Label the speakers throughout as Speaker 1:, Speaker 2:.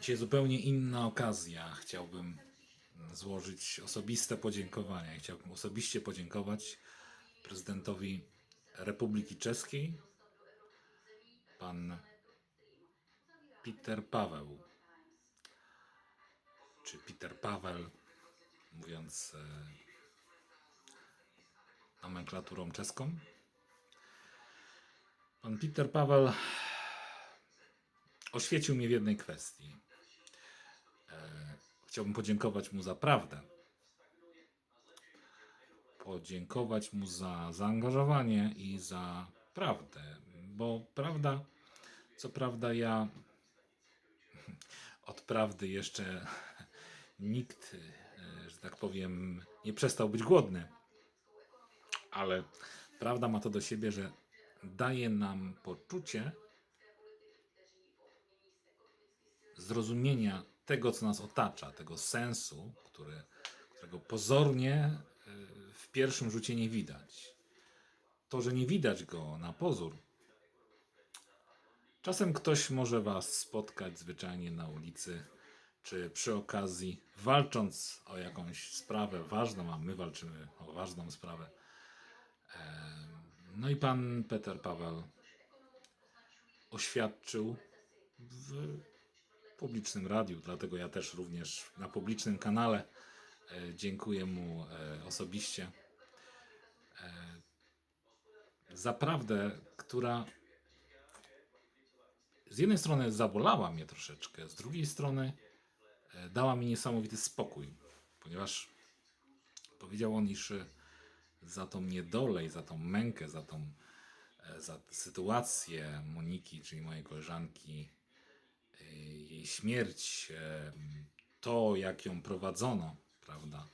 Speaker 1: Dzisiaj zupełnie inna okazja. Chciałbym złożyć osobiste podziękowania. Chciałbym osobiście podziękować prezydentowi Republiki Czeskiej, pan Peter Paweł, czy Peter Paweł, mówiąc e, nomenklaturą czeską. Pan Peter Paweł oświecił mnie w jednej kwestii. E, chciałbym podziękować mu za prawdę. Podziękować mu za zaangażowanie i za prawdę, bo prawda, co prawda ja od prawdy jeszcze nikt, e, że tak powiem, nie przestał być głodny. Ale prawda ma to do siebie, że daje nam poczucie zrozumienia tego, co nas otacza, tego sensu, który, którego pozornie y, w pierwszym rzucie nie widać. To, że nie widać go na pozór, czasem ktoś może Was spotkać zwyczajnie na ulicy, czy przy okazji, walcząc o jakąś sprawę ważną, a my walczymy o ważną sprawę. Em, No i pan Peter Paweł oświadczył w publicznym radiu, dlatego ja też również na publicznym kanale e, dziękuję mu e, osobiście. E, za prawdę, która z jednej strony zabolała mnie troszeczkę, z drugiej strony dała mi niesamowity spokój, ponieważ powiedział on, iż za tą niedolę i za tą mękę, za tą za sytuację Moniki, czyli mojej koleżanki, jej śmierć, to jak ją prowadzono, prawda?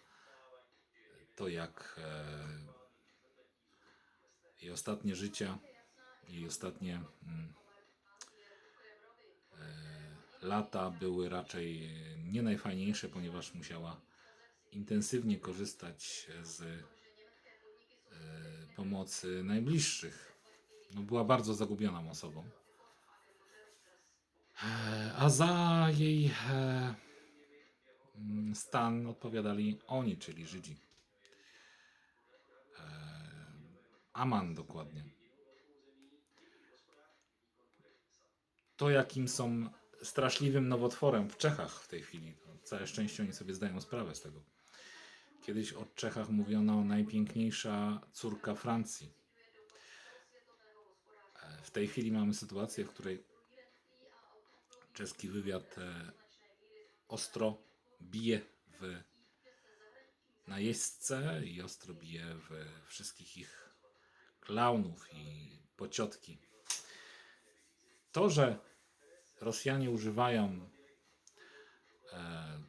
Speaker 1: To jak jej ostatnie życie, jej ostatnie mm, e, lata były raczej nie najfajniejsze, ponieważ musiała intensywnie korzystać z e, pomocy najbliższych. No, była bardzo zagubioną osobą. A za jej e, mm, stan odpowiadali oni, czyli Żydzi. E, Aman dokładnie. To, jakim są straszliwym nowotworem w Czechach w tej chwili, całe szczęście oni sobie zdają sprawę z tego. Kiedyś o Czechach mówiono najpiękniejsza córka Francji. E, W tej chwili mamy sytuację, w której czeski wywiad e, ostro bije w najeźdźce i ostro bije w wszystkich ich klaunów i pociotki. To, że Rosjanie używają e,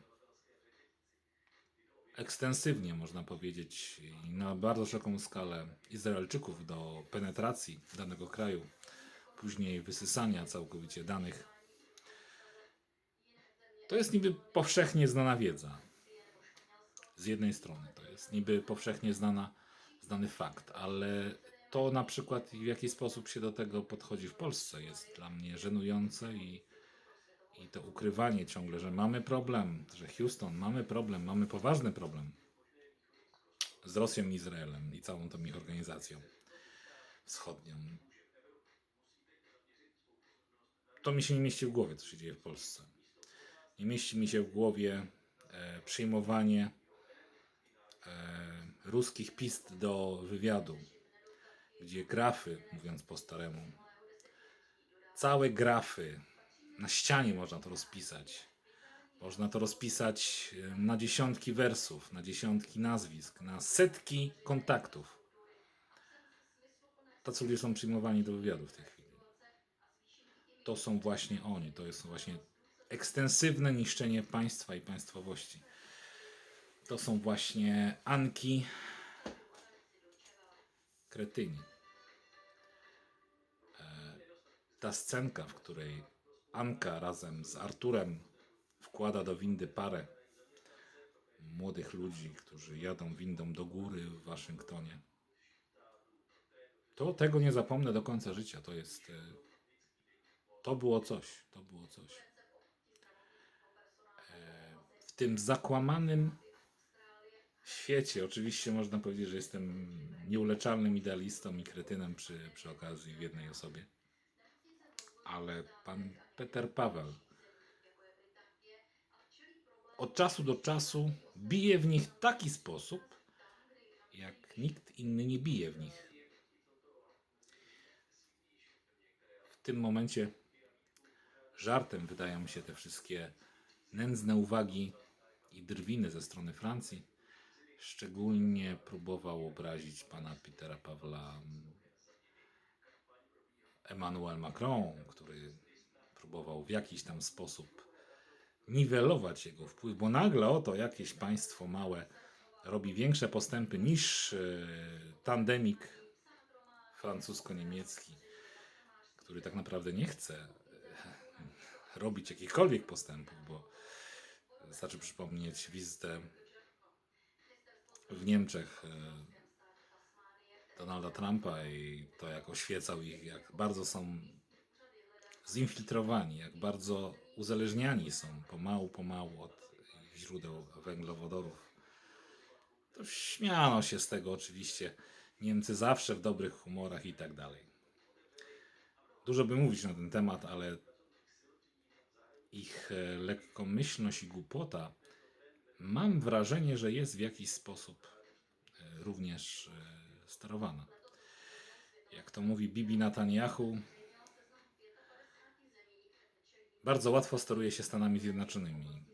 Speaker 1: ekstensywnie, można powiedzieć, i na bardzo szeroką skalę Izraelczyków do penetracji danego kraju, później wysysania całkowicie danych to jest niby powszechnie znana wiedza. Z jednej strony to jest niby powszechnie znana, znany fakt, ale to na przykład w jaki sposób się do tego podchodzi w Polsce jest dla mnie żenujące i, i to ukrywanie ciągle, że mamy problem, że Houston, mamy problem, mamy poważny problem z Rosją i Izraelem i całą tą ich organizacją wschodnią. To mi się nie mieści w głowie, co się dzieje w Polsce nie mieści mi się w głowie e, przyjmowanie e, ruskich pist do wywiadu, gdzie grafy, mówiąc po staremu, całe grafy, na ścianie można to rozpisać. Można to rozpisać e, na dziesiątki wersów, na dziesiątki nazwisk, na setki kontaktów. Tacy ludzie są przyjmowani do wywiadu w tej chwili. To są właśnie oni, to jest właśnie ekstensywne niszczenie państwa i państwowości. To są właśnie Anki Kretyni. E, Ta scenka, w której Anka razem z Arturem wkłada do windy parę młodych ludzi, którzy jadą windą do góry w Waszyngtonie. To tego nie zapomnę do końca życia. To jest. e, To było coś. To było coś. W tym zakłamanym świecie, oczywiście można powiedzieć, że jestem nieuleczalnym idealistą i kretynem przy, przy okazji w jednej osobie, ale pan Peter Paweł od czasu do czasu bije w nich w taki sposób, jak nikt inny nie bije w nich. W tym momencie żartem wydają mi się te wszystkie nędzne uwagi i drwiny ze strony Francji. Szczególnie próbował obrazić pana Petera Pawła mm, Emmanuel Macron, który próbował w jakiś tam sposób niwelować jego wpływ, bo nagle oto jakieś państwo małe robi większe postępy niż e, tandemik francusko-niemiecki, który tak naprawdę nie chce e, robić jakichkolwiek postępów, bo wystarczy przypomnieć wizytę w Niemczech e, Donalda Trumpa i to, jak oświecał ich, jak bardzo są zinfiltrowani, jak bardzo uzależniani są pomału, pomału od źródeł węglowodorów. To śmiano się z tego oczywiście. Niemcy zawsze w dobrych humorach i tak dalej. Dużo by mówić na ten temat, ale ich e, lekkomyślność i głupota mam wrażenie, że jest w jakiś sposób e, również e, sterowana. Jak to mówi Bibi Netanyahu, bardzo łatwo steruje się Stanami Zjednoczonymi,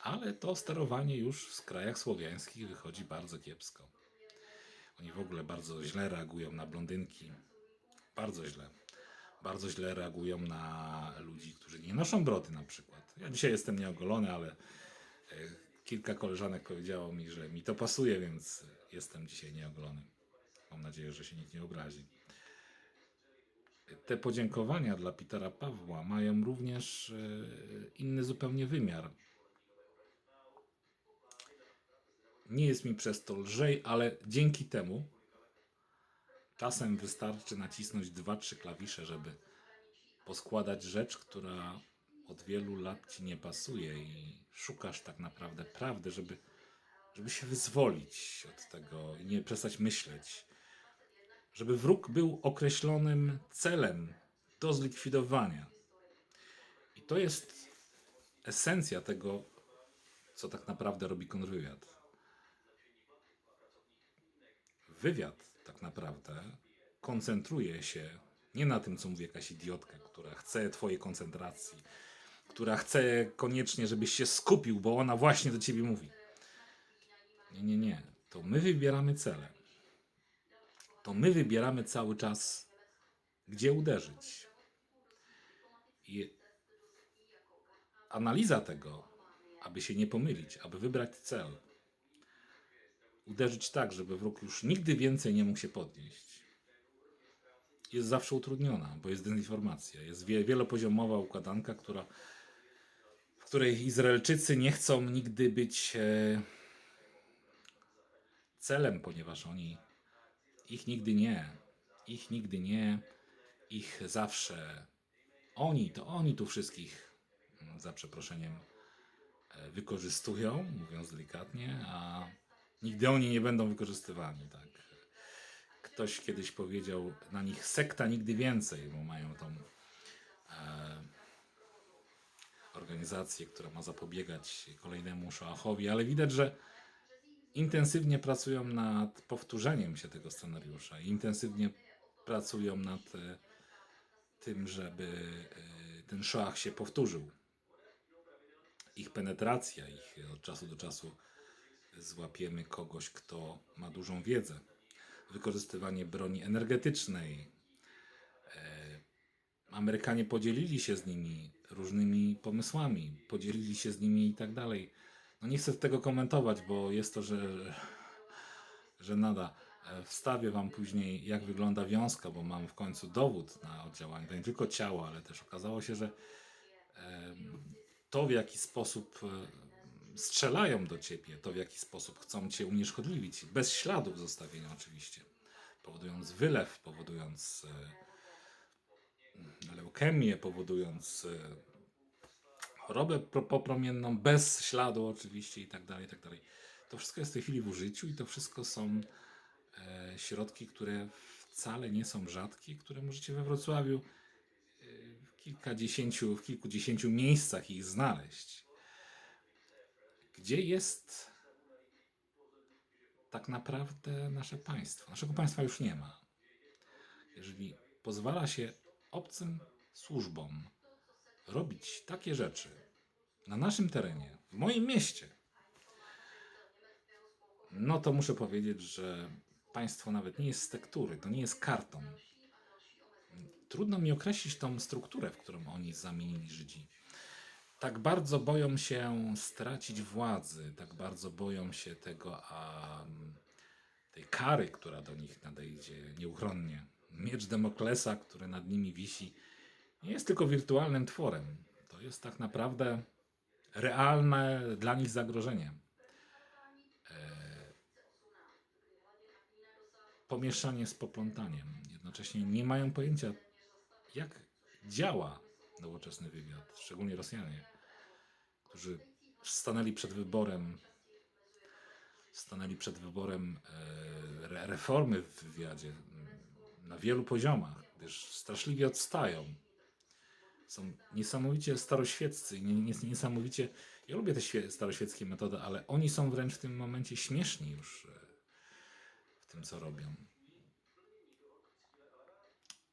Speaker 1: ale to sterowanie już w krajach słowiańskich wychodzi bardzo kiepsko. Oni w ogóle bardzo źle reagują na blondynki. Bardzo źle. Bardzo źle reagują na ludzi, którzy nie noszą brody na przykład. Ja dzisiaj jestem nieogolony, ale e, kilka koleżanek powiedziało mi, że mi to pasuje, więc jestem dzisiaj nieogolony. Mam nadzieję, że się nikt nie obrazi. Te podziękowania dla Petera Pawła mają również e, inny zupełnie wymiar. Nie jest mi przez to lżej, ale dzięki temu czasem wystarczy nacisnąć dwa, trzy klawisze, żeby poskładać rzecz, która od wielu lat ci nie pasuje i szukasz tak naprawdę prawdy, żeby, żeby się wyzwolić od tego i nie przestać myśleć. Żeby wróg był określonym celem do zlikwidowania. I to jest esencja tego, co tak naprawdę robi kontrwywiad. Wywiad tak naprawdę koncentruje się nie na tym, co mówi jakaś idiotka, która chce twojej koncentracji, która chce koniecznie, żebyś się skupił, bo ona właśnie do ciebie mówi. Nie, nie, nie. To my wybieramy cele. To my wybieramy cały czas, gdzie uderzyć. I analiza tego, aby się nie pomylić, aby wybrać cel, uderzyć tak, żeby wróg już nigdy więcej nie mógł się podnieść, jest zawsze utrudniona, bo jest dezinformacja. Jest wie, wielopoziomowa układanka, która, w której Izraelczycy nie chcą nigdy być e, celem, ponieważ oni ich nigdy nie, ich nigdy nie, ich zawsze oni, to oni tu wszystkich, mm, za przeproszeniem, e, wykorzystują, mówiąc delikatnie, a nigdy oni nie będą wykorzystywani, tak. Ktoś kiedyś powiedział na nich sekta nigdy więcej, bo mają tą e, organizację, która ma zapobiegać kolejnemu Szoachowi, ale widać, że intensywnie pracują nad powtórzeniem się tego scenariusza, intensywnie pracują nad e, tym, żeby e, ten Szoach się powtórzył. Ich penetracja, ich od czasu do czasu złapiemy kogoś, kto ma dużą wiedzę. Wykorzystywanie broni energetycznej. E, Amerykanie podzielili się z nimi różnymi pomysłami, podzielili się z nimi i tak dalej. No nie chcę tego komentować, bo jest to, że, że nada. E, Wstawię Wam później, jak wygląda wiązka, bo mam w końcu dowód na oddziałanie. To nie tylko ciało, ale też okazało się, że to, w jaki sposób e, strzelają do ciebie, to w jaki sposób chcą cię unieszkodliwić, bez śladów zostawienia oczywiście, powodując wylew, powodując e, leukemię, powodując e, chorobę pro- popromienną, bez śladu oczywiście i tak dalej, i tak dalej. To wszystko jest w tej chwili w użyciu i to wszystko są e, środki, które wcale nie są rzadkie, które możecie we Wrocławiu w kilkadziesięciu, w kilkudziesięciu miejscach ich znaleźć. Gdzie jest tak naprawdę nasze państwo? Naszego państwa już nie ma. Jeżeli pozwala się obcym służbom robić takie rzeczy na naszym terenie, w moim mieście, no to muszę powiedzieć, że państwo nawet nie jest z tektury, to nie jest karton. Trudno mi określić tą strukturę, w którą oni zamienili Żydzi. Tak bardzo boją się stracić władzy, tak bardzo boją się tego, a tej kary, która do nich nadejdzie nieuchronnie. Miecz Demoklesa, który nad nimi wisi, nie jest tylko wirtualnym tworem. To jest tak naprawdę realne dla nich zagrożenie. pomieszanie z poplątaniem. Jednocześnie nie mają pojęcia, jak działa nowoczesny wywiad, szczególnie Rosjanie, którzy stanęli przed wyborem stanęli przed wyborem e, re- reformy w wywiadzie m, na wielu poziomach, gdyż straszliwie odstają. Są niesamowicie staroświeccy, nie, nie, niesamowicie. Ja lubię te świe- staroświeckie metody, ale oni są wręcz w tym momencie śmieszni już e, w tym, co robią.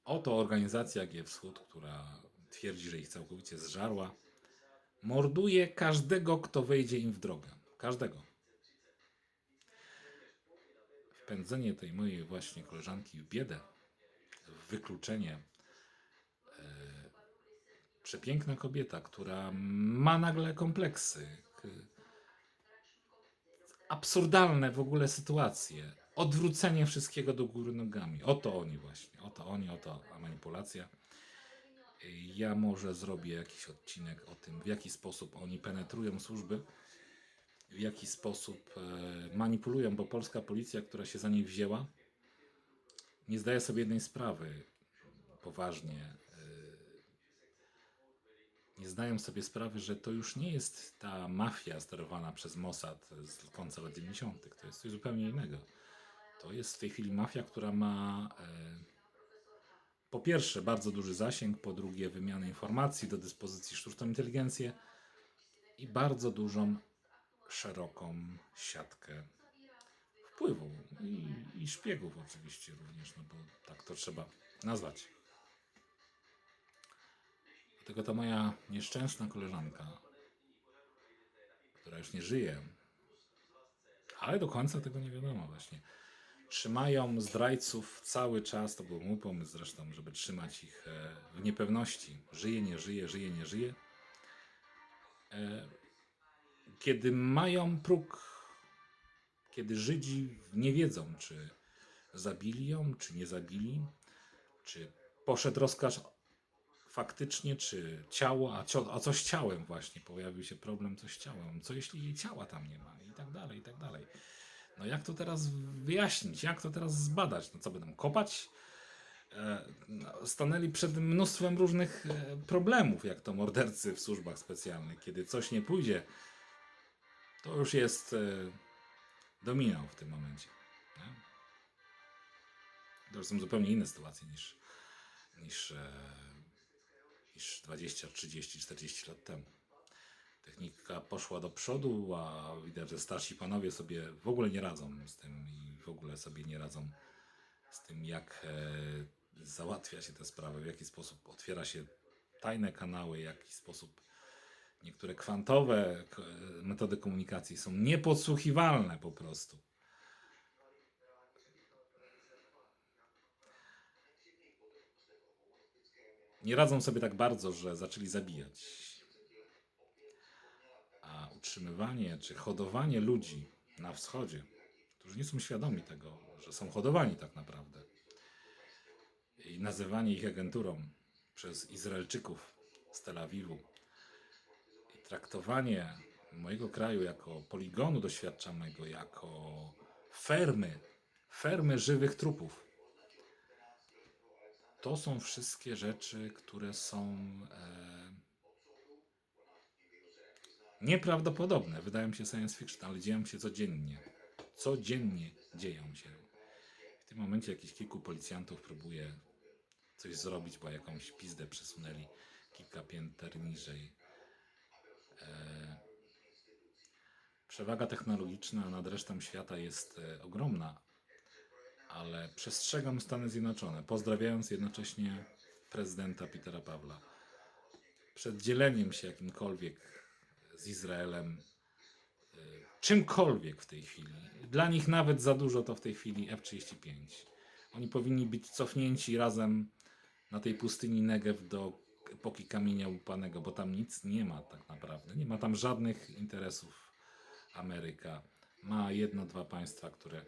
Speaker 1: Oto organizacja G Wschód, która twierdzi, że ich całkowicie zżarła, morduje każdego, kto wejdzie im w drogę. Każdego. Wpędzenie tej mojej właśnie koleżanki w biedę, w wykluczenie. E, przepiękna kobieta, która ma nagle kompleksy. Absurdalne w ogóle sytuacje. Odwrócenie wszystkiego do góry nogami. Oto oni właśnie. Oto oni, oto manipulacja. Ja może zrobię jakiś odcinek o tym, w jaki sposób oni penetrują służby, w jaki sposób e, manipulują, bo polska policja, która się za nich wzięła, nie zdaje sobie jednej sprawy poważnie. e, Nie zdają sobie sprawy, że to już nie jest ta mafia sterowana przez Mossad z końca lat 90. To jest coś zupełnie innego. To jest w tej chwili mafia, która ma e, po pierwsze bardzo duży zasięg, po drugie wymianę informacji do dyspozycji sztuczną inteligencję i bardzo dużą, szeroką siatkę wpływu i, i szpiegów oczywiście również, no bo tak to trzeba nazwać. Dlatego ta moja nieszczęsna koleżanka, która już nie żyje, ale do końca tego nie wiadomo właśnie. Trzymają zdrajców cały czas, to był mój pomysł zresztą, żeby trzymać ich e, w niepewności. Żyje, nie żyje, żyje, nie żyje. E, Kiedy mają próg, kiedy Żydzi nie wiedzą, czy zabili ją, czy nie zabili, czy poszedł rozkaz faktycznie, czy ciało, a, cio, a co z ciałem właśnie, pojawił się problem, co z ciałem, co jeśli jej ciała tam nie ma i tak dalej, i tak dalej. No jak to teraz wyjaśnić, jak to teraz zbadać, no co będą kopać? E, no, stanęli przed mnóstwem różnych e, problemów, jak to mordercy w służbach specjalnych. Kiedy coś nie pójdzie, to już jest e, dominał w tym momencie. To już są zupełnie inne sytuacje niż, niż, niż 20, 30, 40 lat temu. Technika poszła do przodu, a widać, że starsi panowie sobie w ogóle nie radzą z tym i w ogóle sobie nie radzą z tym, jak e, załatwia się te sprawy, w jaki sposób otwiera się tajne kanały, w jaki sposób niektóre kwantowe k- metody komunikacji są niepodsłuchiwalne po prostu. Nie radzą sobie tak bardzo, że zaczęli zabijać. Utrzymywanie czy hodowanie ludzi na wschodzie, którzy nie są świadomi tego, że są hodowani tak naprawdę, i nazywanie ich agenturą przez Izraelczyków z Tel Awiwu, i traktowanie mojego kraju jako poligonu doświadczalnego, jako fermy, fermy żywych trupów. To są wszystkie rzeczy, które są e, nieprawdopodobne, wydają się science fiction, ale dzieją się codziennie. Codziennie dzieją się. W tym momencie jakieś kilku policjantów próbuje coś zrobić, bo jakąś pizdę przesunęli kilka pięter niżej. E, Przewaga technologiczna nad resztą świata jest e, ogromna, ale przestrzegam Stany Zjednoczone, pozdrawiając jednocześnie prezydenta Petera Pawla. Przed dzieleniem się jakimkolwiek z Izraelem, e, czymkolwiek w tej chwili. Dla nich nawet za dużo to w tej chwili F-35. Oni powinni być cofnięci razem na tej pustyni Negev do epoki kamienia łupanego, bo tam nic nie ma tak naprawdę. Nie ma tam żadnych interesów Ameryka. Ma jedno, dwa państwa, które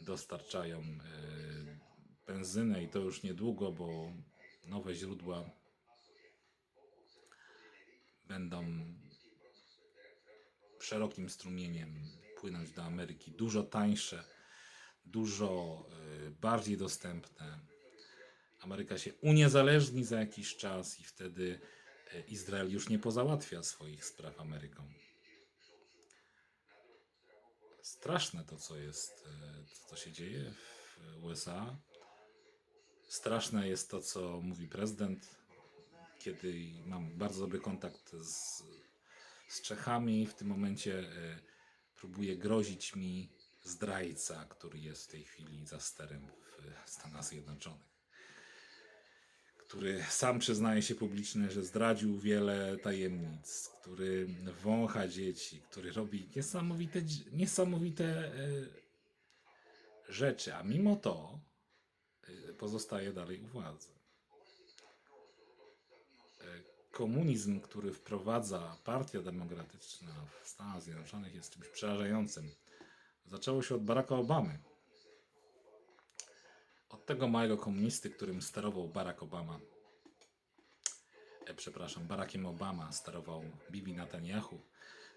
Speaker 1: dostarczają e, benzynę i to już niedługo, bo nowe źródła będą szerokim strumieniem płynąć do Ameryki. Dużo tańsze, dużo e, bardziej dostępne. Ameryka się uniezależni za jakiś czas i wtedy e, Izrael już nie pozałatwia swoich spraw Ameryką. Straszne to, co jest, to, co się dzieje w USA. Straszne jest to, co mówi prezydent, kiedy mam bardzo dobry kontakt z, z Czechami. W tym momencie e, próbuje grozić mi zdrajca, który jest w tej chwili za sterem w Stanach Zjednoczonych który sam przyznaje się publicznie, że zdradził wiele tajemnic, który wącha dzieci, który robi niesamowite, niesamowite e, rzeczy, a mimo to e, pozostaje dalej u władzy. E, Komunizm, który wprowadza Partia Demokratyczna w Stanach Zjednoczonych jest czymś przerażającym. Zaczęło się od Baracka Obamy. Od tego małego komunisty, którym sterował Barack Obama. E, przepraszam, Barackiem Obama sterował Bibi Netanyahu.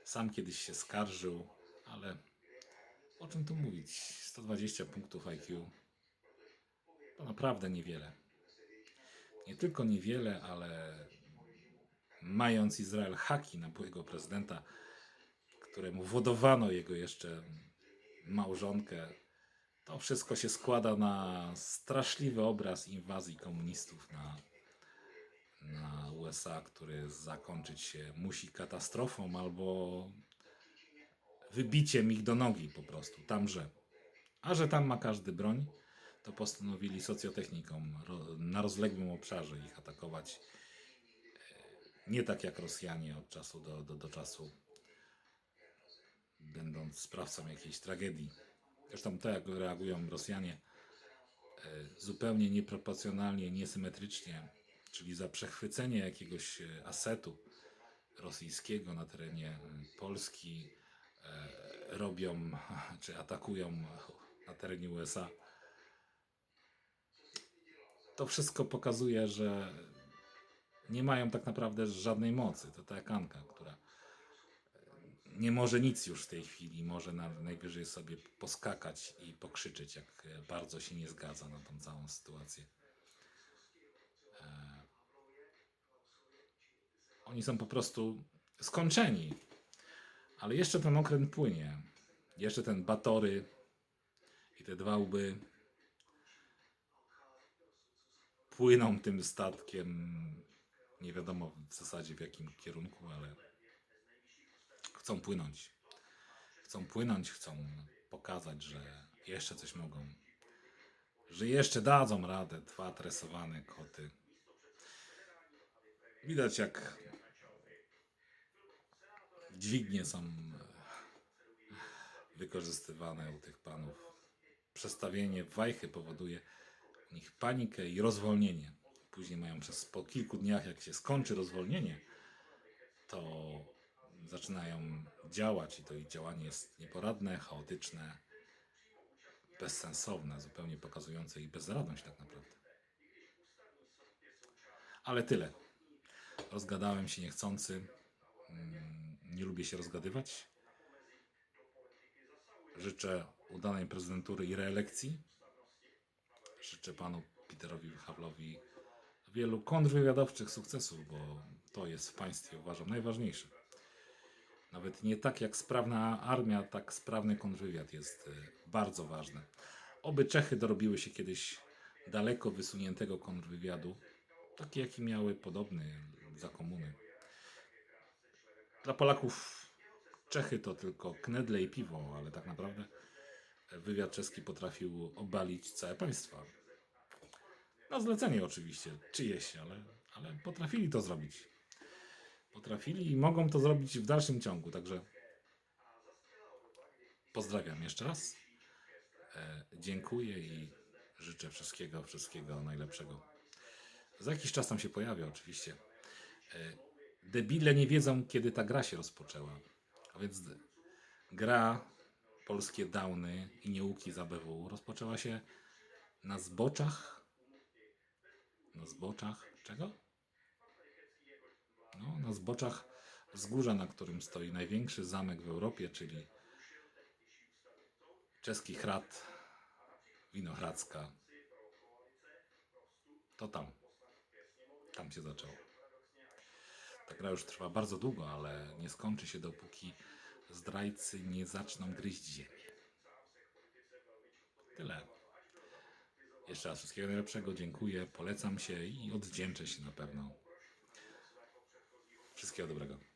Speaker 1: Sam kiedyś się skarżył, ale o czym tu mówić? 120 punktów IQ to naprawdę niewiele. Nie tylko niewiele, ale mając Izrael haki na byłego prezydenta, któremu wodowano jego jeszcze małżonkę, to wszystko się składa na straszliwy obraz inwazji komunistów na, na USA, który zakończyć się musi katastrofą albo wybiciem ich do nogi po prostu, tamże. A że tam ma każdy broń, to postanowili socjotechniką ro, na rozległym obszarze ich atakować. Nie tak jak Rosjanie od czasu do, do, do czasu, będąc sprawcą jakiejś tragedii. Zresztą to, jak reagują Rosjanie, e, zupełnie nieproporcjonalnie, niesymetrycznie, czyli za przechwycenie jakiegoś e, asetu rosyjskiego na terenie e, Polski robią, czy atakują na terenie USA. To wszystko pokazuje, że nie mają tak naprawdę żadnej mocy. To ta jak Anka, która nie może nic już w tej chwili, może na, najwyżej sobie poskakać i pokrzyczeć, jak e, bardzo się nie zgadza na tą całą sytuację. E, oni są po prostu skończeni. Ale jeszcze ten okręt płynie. Jeszcze ten Batory i te dwa łby płyną tym statkiem. Nie wiadomo w zasadzie w jakim kierunku, ale chcą płynąć. Chcą płynąć, chcą pokazać, że jeszcze coś mogą. Że jeszcze dadzą radę dwa tresowane koty. Widać jak dźwignie są e, wykorzystywane u tych panów. Przestawienie w wajchy powoduje u nich panikę i rozwolnienie. Później mają przez po kilku dniach, jak się skończy rozwolnienie, to zaczynają działać i to ich działanie jest nieporadne, chaotyczne, bezsensowne, zupełnie pokazujące ich bezradność tak naprawdę. Ale tyle. Rozgadałem się niechcący. Mm, Nie lubię się rozgadywać. Życzę udanej prezydentury i reelekcji. Życzę panu Peterowi Hawlowi wielu kontrwywiadowczych sukcesów, bo to jest w państwie uważam najważniejsze. Nawet nie tak jak sprawna armia, tak sprawny kontrwywiad jest e, bardzo ważny. Oby Czechy dorobiły się kiedyś daleko wysuniętego kontrwywiadu, taki jaki miały podobny za komuny. Dla Polaków Czechy to tylko knedle i piwo, ale tak naprawdę wywiad czeski potrafił obalić całe państwa. Na zlecenie oczywiście, czyjeś, ale, ale potrafili to zrobić. Potrafili i mogą to zrobić w dalszym ciągu, także pozdrawiam jeszcze raz. E, dziękuję i życzę wszystkiego, wszystkiego najlepszego. Za jakiś czas tam się pojawię oczywiście. E, debile nie wiedzą, kiedy ta gra się rozpoczęła. A więc gra Polskie Downy i Nieuki z ABW rozpoczęła się na zboczach. Na zboczach czego? No, na zboczach wzgórza, na którym stoi największy zamek w Europie, czyli czeski Hrad, Winohradzka. To tam. Tam się zaczęło. Ta gra już trwa bardzo długo, ale nie skończy się dopóki zdrajcy nie zaczną gryźć ziemię. Tyle. Jeszcze raz wszystkiego najlepszego, dziękuję, polecam się i odwdzięczę się na pewno. Wszystkiego dobrego.